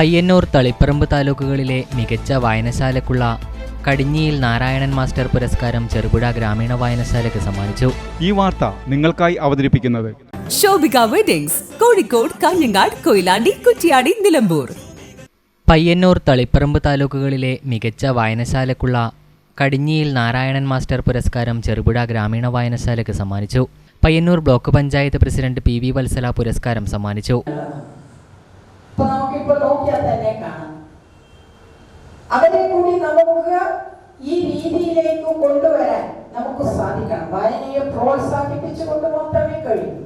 പയ്യന്നൂർ തളിപ്പറമ്പ് താലൂക്കുകളിലെ മികച്ച വായനശാലക്കുള്ള കടിഞ്ഞിയിൽ നാരായണൻ മാസ്റ്റർ പുരസ്കാരം ചെറുപുഴ ഗ്രാമീണ വായനശാലയ്ക്ക് സമ്മാനിച്ചു. ഈ വാർത്ത നിങ്ങൾക്കായി അവതരിപ്പിക്കുന്നത് ശോഭിക വെഡിങ്സ് കോഴിക്കോട് കാഞ്ഞങ്ങാട് കൊയിലാണ്ടി കുറ്റിയാടി നിലമ്പൂർ. പയ്യന്നൂർ തളിപ്പറമ്പ് താലൂക്കുകളിലെ മികച്ച വായനശാലക്കുള്ള കടിഞ്ഞിയിൽ നാരായണൻ മാസ്റ്റർ പുരസ്കാരം ചെറുപുഴ ഗ്രാമീണ വായനശാലയ്ക്ക് സമ്മാനിച്ചു. Payyanur block panchayat president P V Vatsala പുരസ്കാരം സമ്മാനിച്ചു. ഇപ്പൊ നോക്കിയാൽ തന്നെ കാണാം. അവരെ കൂടി നമുക്ക് ഈ രീതിയിലേക്ക് കൊണ്ടുവരാൻ നമുക്ക് സാധിക്കണം. വായനയെ പ്രോത്സാഹിപ്പിച്ചുകൊണ്ട് മാത്രമേ കഴിയൂ.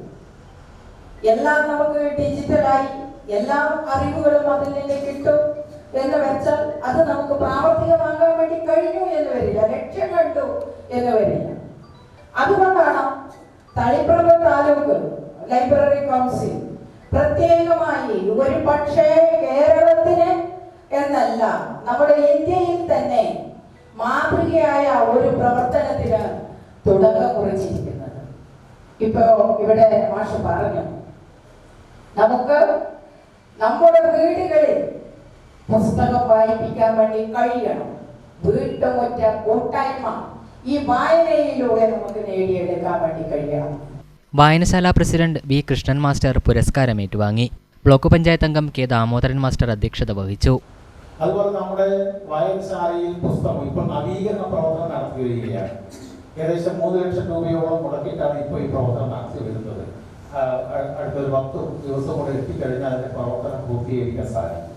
എല്ലാം നമുക്ക് ഡിജിറ്റലായി എല്ലാ അറിവുകളും അതിൽ നിന്ന് കിട്ടും എന്ന് വെച്ചാൽ അത് നമുക്ക് പ്രാവർത്തികമാകാൻ വേണ്ടി കഴിഞ്ഞു എന്ന് വരില്ല. ലക്ഷ്യം കണ്ടു എന്ന് വരില്ല. അതുകൊണ്ടാണ് തളിപ്രഭ താലൂക്ക് ലൈബ്രറി കൗൺസിൽ പ്രത്യേകമായി ഒരു പക്ഷേ കേരളത്തിന് എന്നല്ല നമ്മുടെ ഇന്ത്യയിൽ തന്നെ മാതൃകയായ ഒരു പ്രവർത്തനത്തിന് തുടക്കം കുറിച്ചിരിക്കുന്നത്. ഇപ്പോ ഇവിടെ മാഷ് പറഞ്ഞു നമുക്ക് നമ്മുടെ വീടുകളിൽ പുസ്തകം വായിപ്പിക്കാൻ വേണ്ടി കഴിയണം. വീട്ടുമുറ്റ കൂട്ടായ്മ ഈ വായനയിലൂടെ നമുക്ക് നേടിയെടുക്കാൻ വേണ്ടി കഴിയണം. വായനശാല പ്രസിഡന്റ് വി. കൃഷ്ണൻ മാസ്റ്റർ പുരസ്കാരം ഏറ്റുവാങ്ങി ബ്ലോക്ക് പഞ്ചായത്ത് അംഗം കെ. ദാമോദരൻ മാസ്റ്റർ അധ്യക്ഷത വഹിച്ചു. അതുപോലെ നമ്മുടെ വായനശാലയിൽ പുസ്തകം ഇപ്പോൾ നവീകരണ പ്രവർത്തനം നടത്തി വരികയാണ് ഏകദേശം മൂന്ന് ലക്ഷം രൂപയോളം മുടക്കിയിട്ടാണ് ഇപ്പോൾ ഈ പ്രവർത്തനം നടത്തി വരുന്നത്. അടുത്തൊരു പത്ത് ദിവസം കൂടെ എത്തിക്കഴിഞ്ഞാൽ അതിന്റെ പ്രവർത്തനം പൂർത്തീകരിക്കാൻ സാധിക്കും.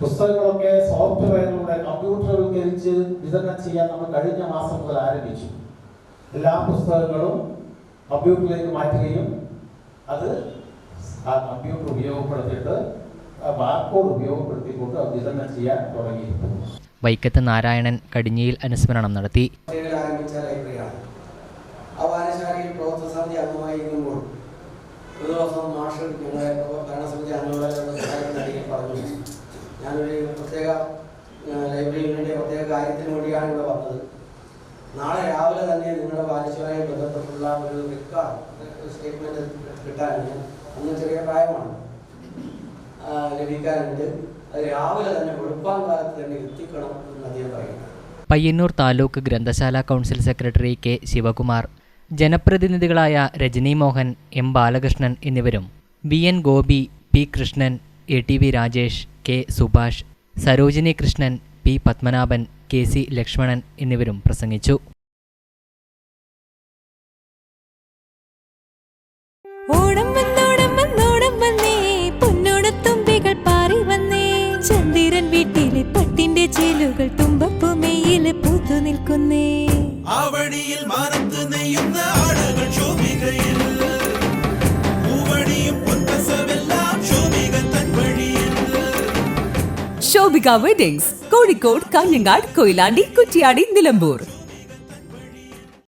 പുസ്തകങ്ങളൊക്കെ സോഫ്റ്റ്വെയറിലൂടെ കമ്പ്യൂട്ടറുവൽക്കരിച്ച് വിതരണം ചെയ്യാൻ നമ്മൾ കഴിഞ്ഞ മാസം മുതൽ ആരംഭിച്ചു. എല്ലാ പുസ്തകങ്ങളും കമ്പ്യൂട്ടറിലേക്ക് മാറ്റുകയും അത് ആ കമ്പ്യൂട്ടർ ഉപയോഗപ്പെടുത്തിയിട്ട് ബാർകോഡ് ഉപയോഗപ്പെടുത്തിക്കൊണ്ട് അത് വിതരണം ചെയ്യാൻ തുടങ്ങിയിരിക്കുന്നു. വൈക്കത്ത് നാരായണൻ കടിഞ്ഞിയിൽ അനുസ്മരണം നടത്തി. ആരംഭിച്ച ലൈബ്രറിയാണ് ആ വായനശാലയിൽ പ്രവർത്തന സമിതി അംഗമായി ഒരു ദിവസം മാഷ് ഞങ്ങളെ ഭരണസമിതി അംഗങ്ങളെ പറഞ്ഞു. ഞാനൊരു പ്രത്യേക ലൈബ്രറിയിൽ പ്രത്യേക കാര്യത്തിന് വേണ്ടിയാണ് ഇവിടെ വന്നത്. നാളെ രാവിലെ തന്നെ നിങ്ങളുടെ വായനശാലയെ ബന്ധപ്പെട്ടുള്ള ഒരു സ്റ്റേറ്റ്മെന്റ് കിട്ടാനുണ്ട് അന്ന് ചെറിയ പ്രായമാണ്. ലഭിക്കാനുണ്ട് അത് രാവിലെ തന്നെ വെളുപ്പാൻ കാലത്ത് തന്നെ എത്തിക്കണം എന്ന് അദ്ദേഹം പറയുന്നത് പയ്യന്നൂർ താലൂക്ക് ഗ്രന്ഥശാല കൗൺസിൽ സെക്രട്ടറി കെ ശിവകുമാർ ജനപ്രതിനിധികളായ രജനി മോഹൻ എം ബാലകൃഷ്ണൻ എന്നിവരും V N Gopi P Krishnan A T V Rajesh K Subhash Sarojini Krishnan P Padmanabhan K C Lakshmanan എന്നിവരും പ്രസംഗിച്ചു. ഓണം വന്നോണം വന്നോണം വന്നേ പൊന്നോണത്തുമ്പികൾ പാറി വന്നേ. ചന്ദ്രൻ വീട്ടിലെ പട്ടിന്റെ ചേലുകൾ തുമ്പപ്പുമേയിൽ പൂത്തു നിൽക്കുന്നേ. ആവണിയിൽ മാനത്ത് നെയ്യുന്ന ആടകൾ ശോഭികയിൽ. പൂവണിയും പൊൻപസമെല്ലാം ശോഭിക തൻ വഴിയിൽ ശോഭിക വെഡിങ്സ്. കോഴിക്കോട് കാഞ്ഞങ്ങാട് കൊയിലാണ്ടി കുറ്റിയാടി നിലമ്പൂർ.